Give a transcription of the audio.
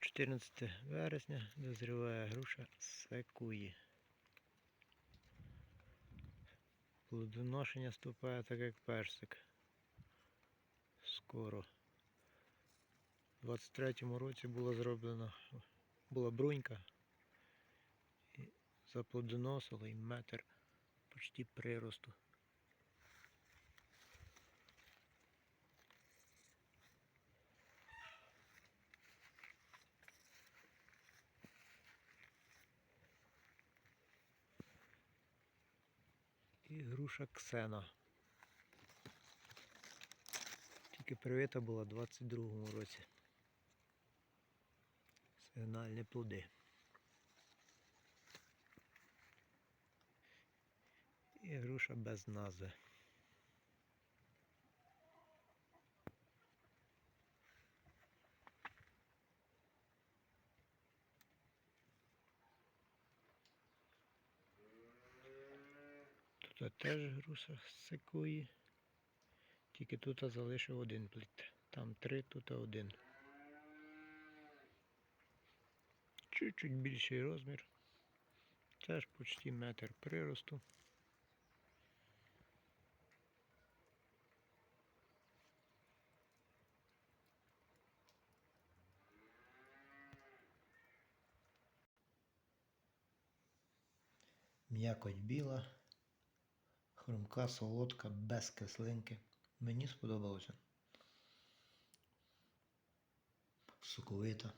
14 вересня дозріває груша секуї. Плодоношення ступає так як персик. Скоро. У 23-му році була зроблена була брунька. І заплодоносило і метр почти приросту. І груша Ксена. Тільки привита була в 22-му році. Сигнальні плоди. І груша без назви. Тут теж груша секуї. Тільки тут залишив один плід. Там три, тут один. Чуть-чуть більший розмір. Теж почти метр приросту. М'якоть біла, хрумка, солодка, без кислинки. Мені сподобалося. Соковита.